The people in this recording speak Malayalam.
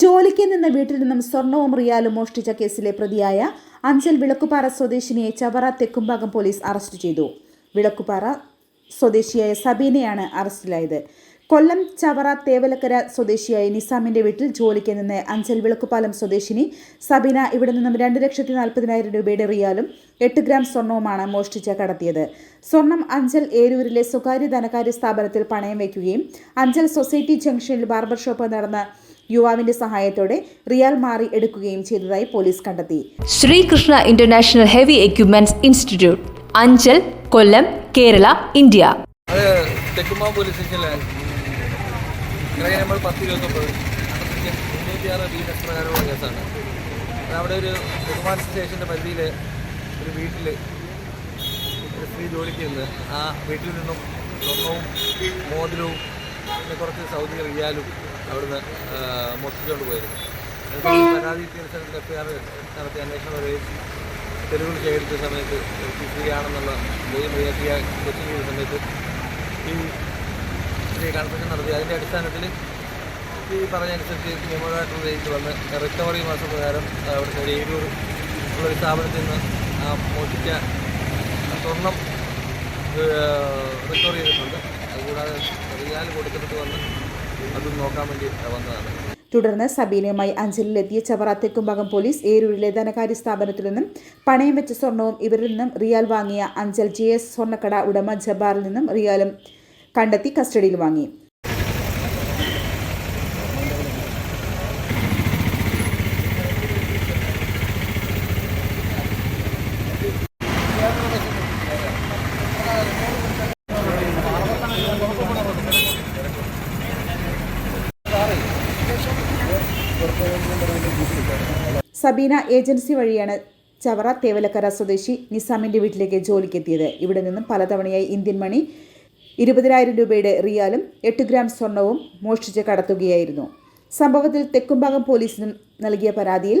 ജോലിക്ക് നിന്ന വീട്ടിൽ നിന്നും സ്വർണവും റിയാലും മോഷ്ടിച്ച കേസിലെ പ്രതിയായ അഞ്ചൽ വിളക്കുപാറ സ്വദേശിനിയെ ചവറ തെക്കുംഭാഗം പോലീസ് അറസ്റ്റ് ചെയ്തു. വിളക്കുപാറ സ്വദേശിയായ സബീനയാണ് അറസ്റ്റിലായത്. കൊല്ലം ചവറ തേവലക്കര സ്വദേശിയായ നിസാമിന്റെ വീട്ടിൽ ജോലിക്ക് നിന്ന് അഞ്ചൽ വിളക്കുപാലം സ്വദേശിനി സബീന ഇവിടെ നിന്നും രണ്ട് ലക്ഷത്തി നാൽപ്പതിനായിരം രൂപയുടെ റിയാലും എട്ട് ഗ്രാം സ്വർണവുമാണ് മോഷ്ടിച്ച് കടത്തിയത്. സ്വർണം അഞ്ചൽ ഏരൂരിലെ സ്വകാര്യ ധനകാര്യ സ്ഥാപനത്തിൽ പണയം വയ്ക്കുകയും അഞ്ചൽ സൊസൈറ്റി ജംഗ്ഷനിൽ ബാർബർ ഷോപ്പ് നടന്ന യുവാവിന്റെ സഹായത്തോടെ റിയാൽ മാറി എടുക്കുകയും ചെയ്തതായി പോലീസ് കണ്ടെത്തി. Sreekrishna international heavy equipments institute Anchal Kollam Kerala India. Police സ്റ്റേഷനിലെ നമ്മൾ പത്ത് ഇരുപത്തൊമ്പത് മുന്നൂറ്റിയാറ് ബി എസ് പ്രകാരമുള്ള കേസാണ്. അവിടെ ഒരു ബഹുമാൻ സ്റ്റേഷന്റെ പരിധിയിൽ ഒരു വീട്ടിൽ ഒരു സ്ത്രീ ജോലിക്ക് നിന്ന് ആ വീട്ടിൽ നിന്നും സ്വർണവും മോതിരവും പിന്നെ കുറച്ച് സൗദി റിയാലും അവിടുന്ന് മോഷിച്ചുകൊണ്ട് പോയിരുന്നു. പരാതി തീർച്ചയായിട്ടും എഫ് ഐ ആർ നടത്തി അന്വേഷണം വരികയും തെളിവുകൾ ശേഖരിച്ച സമയത്ത് ഈ സ്ത്രീയാണെന്നുള്ള ബോധ്യം ഉയർത്തിയ കൊച്ചിൻ ചെയ്ത സമയത്ത് ഈ കൺഫ്യൂഷൻ നടത്തി. അതിന്റെ അടിസ്ഥാനത്തിൽ ഈ പറഞ്ഞനുസരിച്ച് നിയമപരമായിട്ടുള്ള രീതിയിൽ വന്ന് റിക്കവറി മാസം പ്രകാരം അവിടുത്തെ ഏരൂർ ഉള്ളൊരു സ്ഥാപനത്തിൽ നിന്ന് ആ മോഷിച്ച സ്വർണം അതുകൂടാതെ റിയാൽ കൊടുത്തിട്ട് വന്ന് നോക്കാൻ വേണ്ടി വന്നതാണ്. തുടർന്ന് സബീനയുമായി അഞ്ചലിലെത്തിയ ചവറ തെക്കുംഭാഗം പോലീസ് ഏരൂരിലെ ധനകാര്യ സ്ഥാപനത്തിൽ നിന്നും പണയം വെച്ച സ്വർണവും ഇവരിൽ നിന്നും റിയാൽ വാങ്ങിയ അഞ്ചൽ ജെ എസ് സ്വർണക്കട ഉടമ ജബാറിൽ നിന്നും റിയാലും കണ്ടെത്തി കസ്റ്റഡിയിൽ വാങ്ങി. സബീന ഏജൻസി വഴിയാണ് ചവറ തേവലക്കര സ്വദേശി നിസാമിന്റെ വീട്ടിലേക്ക് ജോലിക്കെത്തിയത്. ഇവിടെ നിന്നും പലതവണയായി ഇന്ത്യൻ മണി ഇരുപതിനായിരം രൂപയുടെ റിയാലും എട്ട് ഗ്രാം സ്വർണവും മോഷ്ടിച്ച് കടത്തുകയായിരുന്നു. സംഭവത്തിൽ തെക്കുംഭാഗം പോലീസിനും നൽകിയ പരാതിയിൽ